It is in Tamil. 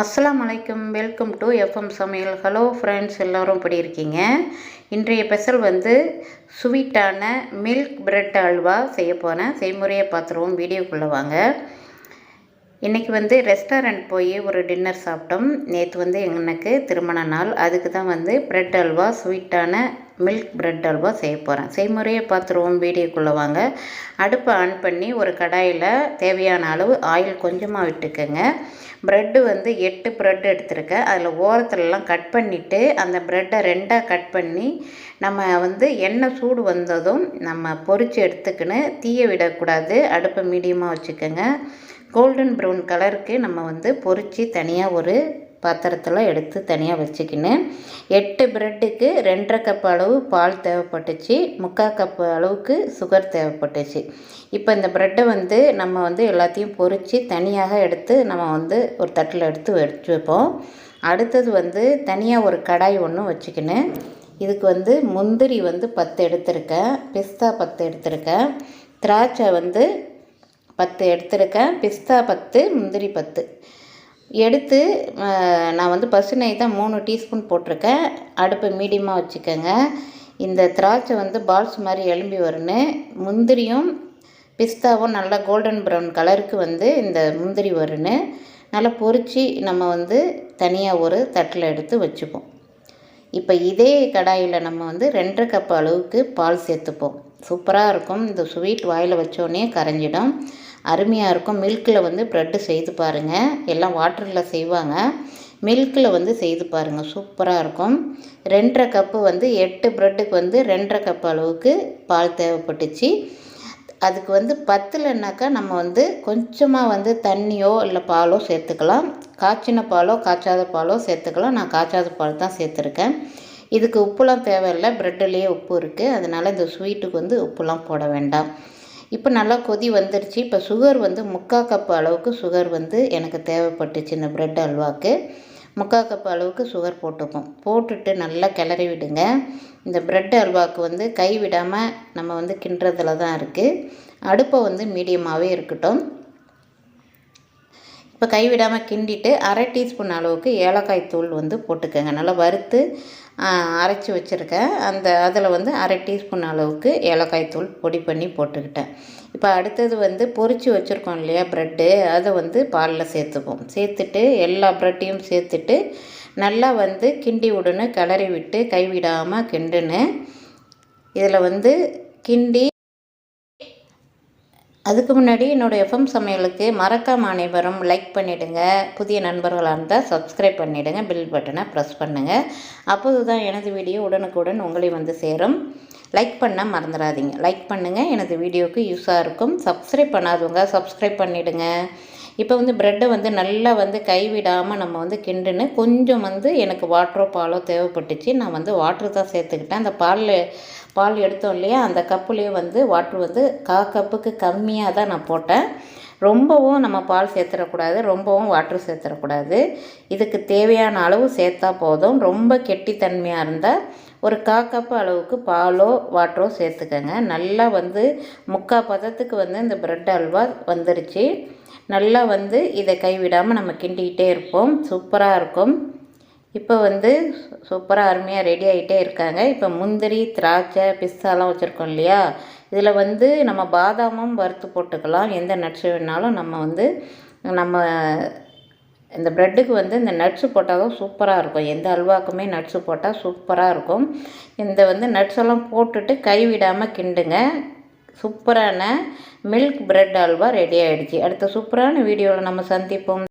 அஸ்லாம் அலைக்கும் வெல்கம் டு எஃப்எம் சமையல். ஹலோ ஃப்ரெண்ட்ஸ் எல்லோரும் எப்படி இருக்கீங்க? இன்றைய ஸ்பெஷல் வந்து ஸ்வீட்டான மில்க் பிரெட் அல்வா செய்ய போகிறேன் செய்முறையை பார்த்துருவோம் வீடியோக்குள்ளே வாங்க. இன்றைக்கி வந்து ரெஸ்டாரண்ட் போய் ஒரு டின்னர் சாப்பிட்டோம். நேற்று வந்து எனக்கு திருமண நாள். அதுக்கு தான் வந்து ப்ரெட் அல்வா ஸ்வீட்டான மில்க் ப்ரெட் அல்வா செய்ய போகிறேன் செய்முறையை பார்த்துருவோம். வீடியோக்குள்ளே வாங்க. அடுப்பை ஆன் பண்ணி ஒரு கடாயில் தேவையான அளவு ஆயில் கொஞ்சமாக விட்டுக்கோங்க. ப்ரெட்டு வந்து எட்டு ப்ரெட் எடுத்திருக்கேன். அதில் ஓரத்துலலாம் கட் பண்ணிவிட்டு அந்த ப்ரெட்டை ரெண்டாக கட் பண்ணி நம்ம வந்து எண்ணெய் சூடு வந்ததும் நம்ம பொரித்து எடுத்துக்கின்னு தீயை விடக்கூடாது. அடுப்பை மீடியமாக வச்சுக்கோங்க. கோல்டன் ப்ரௌன் கலருக்கு நம்ம வந்து பொறிச்சு தனியாக ஒரு பாத்திரத்தில் எடுத்து தனியாக வச்சுக்கின்னு. எட்டு ப்ரெட்டுக்கு ரெண்டரை கப் அளவு பால் தேவைப்பட்டுச்சு. முக்கால் கப் அளவுக்கு சுகர் தேவைப்பட்டுச்சு. இப்போ இந்த ப்ரெட்டை வந்து நம்ம வந்து எல்லாத்தையும் பொரித்து தனியாக எடுத்து நம்ம வந்து ஒரு தட்டில் எடுத்து வச்சு வைப்போம். அடுத்தது வந்து தனியாக ஒரு கடாய் ஒன்று வச்சுக்கின்னு. இதுக்கு வந்து முந்திரி வந்து பத்து எடுத்திருக்கேன். பிஸ்தா பத்து எடுத்திருக்கேன். திராட்சை வந்து பத்து எடுத்திருக்கேன். பிஸ்தா பத்து முந்திரி பத்து. எடுத்து நான் வந்து பசு நெய் தான் மூணு டீஸ்பூன் போட்டிருக்கேன். அடுப்பு மீடியமாக வச்சுக்கோங்க. இந்த திராட்சை வந்து பால்ஸ் மாதிரி எலும்பி வரணும் முந்திரியும் பிஸ்தாவும் நல்லா கோல்டன் ப்ரௌன் கலருக்கு வந்து இந்த முந்திரி வரணும் நல்லா பொறிச்சு நம்ம வந்து தனியாக ஒரு தட்டில் எடுத்து வச்சுப்போம். இப்போ இதே கடாயில் நம்ம வந்து ரெண்டரை கப் அளவுக்கு பால் சேர்த்துப்போம். சூப்பராக இருக்கும். இந்த ஸ்வீட் வாயில் வச்சோடனே கரைஞ்சிடும். அருமையாக இருக்கும். மில்கில் வந்து ப்ரெட்டு செய்து பாருங்கள் எல்லாம் வாட்டரில் செய்வாங்க. மில்கில் வந்து செய்து பாருங்கள் சூப்பராக இருக்கும். ரெண்டரை கப்பு வந்து எட்டு ப்ரெட்டுக்கு வந்து ரெண்டரை கப் அளவுக்கு பால் தேவைப்பட்டுச்சு. அதுக்கு வந்து பத்துலனாக்கா நம்ம வந்து கொஞ்சமாக வந்து தண்ணியோ இல்லை பாலோ சேர்த்துக்கலாம். காய்ச்சின பாலோ காய்ச்சாத பாலோ சேர்த்துக்கலாம். நான் காய்ச்சாத பால் தான் சேர்த்துருக்கேன். இதுக்கு உப்புலாம் தேவையில்லை. ப்ரெட்டுலேயே உப்பு இருக்குது அதனால் இந்த ஸ்வீட்டுக்கு வந்து உப்புலாம் போட வேண்டாம். இப்போ நல்லா கொதி வந்துருச்சு. இப்போ சுகர் வந்து முக்கால் கப் அளவுக்கு சுகர் வந்து எனக்கு தேவைப்பட்டுச்சு இந்த ப்ரெட் அல்வாவுக்கு முக்கால் கப் அளவுக்கு சுகர் போட்டுப்போம். போட்டுட்டு நல்லா கிளறி விடுங்க. இந்த ப்ரெட் அல்வாவுக்கு வந்து கை விடாமல் நம்ம வந்து கிண்டுறதுல தான் இருக்குது அடுப்பை வந்து மீடியமாகவே இருக்கட்டும். இப்போ கைவிடாமல் கிண்டிட்டு அரை டீஸ்பூன் அளவுக்கு ஏலக்காய் தூள் வந்து போட்டுக்கோங்க. நல்லா வறுத்து அரைச்சி வச்சுருக்கேன். அந்த அதில் வந்து அரை டீஸ்பூன் அளவுக்கு ஏலக்காய் தூள் பொடி பண்ணி போட்டுக்கிட்டேன். இப்போ அடுத்தது வந்து பொறிச்சு வச்சுருக்கோம் இல்லையா ப்ரெட்டு அதை வந்து பாலில் சேர்த்துப்போம். சேர்த்துட்டு எல்லா ப்ரெட்டையும் சேர்த்துட்டு நல்லா வந்து கிண்டி விடுன்னு கிளறி விட்டு கைவிடாமல் கிண்டுன்னு இதில் வந்து கிண்டி அதுக்கு முன்னாடி என்னோடய எஃப்எம் சமையலுக்கு மறக்காம அனைவரும் லைக் பண்ணிவிடுங்க புதிய நண்பர்களாக இருந்தால் சப்ஸ்கிரைப் பண்ணிவிடுங்க பில் பட்டனை ப்ரெஸ் பண்ணுங்கள் அப்போது தான் எனது வீடியோ உடனுக்குடன் உங்களை வந்து சேரும். லைக் பண்ண மறந்துடாதீங்க. லைக் பண்ணுங்கள் எனது வீடியோவுக்கு யூஸாக இருக்கும். சப்ஸ்கிரைப் பண்ணாதவங்க சப்ஸ்கிரைப் பண்ணிவிடுங்க இப்போ வந்து ப்ரெட்டை வந்து நல்லா வந்து கைவிடாமல் நம்ம வந்து கிண்டுன்னு கொஞ்சம் வந்து எனக்கு வாட்டரோ பாலோ தேவைப்பட்டுச்சு. நான் வந்து வாட்ரு தான் சேர்த்துக்கிட்டேன். அந்த பாலில் பால் எடுத்தோம் இல்லையா? அந்த கப்புலேயே வந்து வாட்ரு வந்து கா கப்புக்கு கம்மியாக தான் நான் போட்டேன். ரொம்பவும் நம்ம பால் சேர்த்துடக்கூடாது. ரொம்பவும் வாட்ரு சேர்த்துடக்கூடாது. இதுக்கு தேவையான அளவு சேர்த்தா போதும். ரொம்ப கெட்டித்தன்மையாக இருந்தால் ஒரு கா கப்பு அளவுக்கு பாலோ வாட்டரோ சேர்த்துக்கங்க. நல்லா வந்து முக்கால் பதத்துக்கு வந்து இந்த ப்ரெட் அல்வா வந்துருச்சு. நல்லா வந்து இதை கைவிடாமல் நம்ம கிண்டிக்கிட்டே இருப்போம். சூப்பராக இருக்கும். இப்போ வந்து சூப்பராக அருமையாக ரெடி ஆகிட்டே இருக்காங்க. இப்போ முந்திரி திராட்சை பிஸ்தாலாம் வச்சுருக்கோம் இல்லையா? இதில் வந்து நம்ம பாதாமும் வறுத்து போட்டுக்கலாம். எந்த நட்ஸ் வேணாலும் நம்ம வந்து நம்ம இந்த ப்ரெட்டுக்கு வந்து இந்த நட்ஸு போட்டால் தான் சூப்பராக இருக்கும். எந்த அல்வாக்குமே நட்ஸு போட்டால் சூப்பராக இருக்கும். இந்த வந்து நட்ஸ் எல்லாம் போட்டுட்டு கைவிடாமல் கிண்டுங்க. சூப்பரான மில்க் ப்ரெட் அல்வா ரெடி ஆகிடுச்சு அடுத்த சூப்பரான வீடியோவில் நம்ம சந்திப்போம்.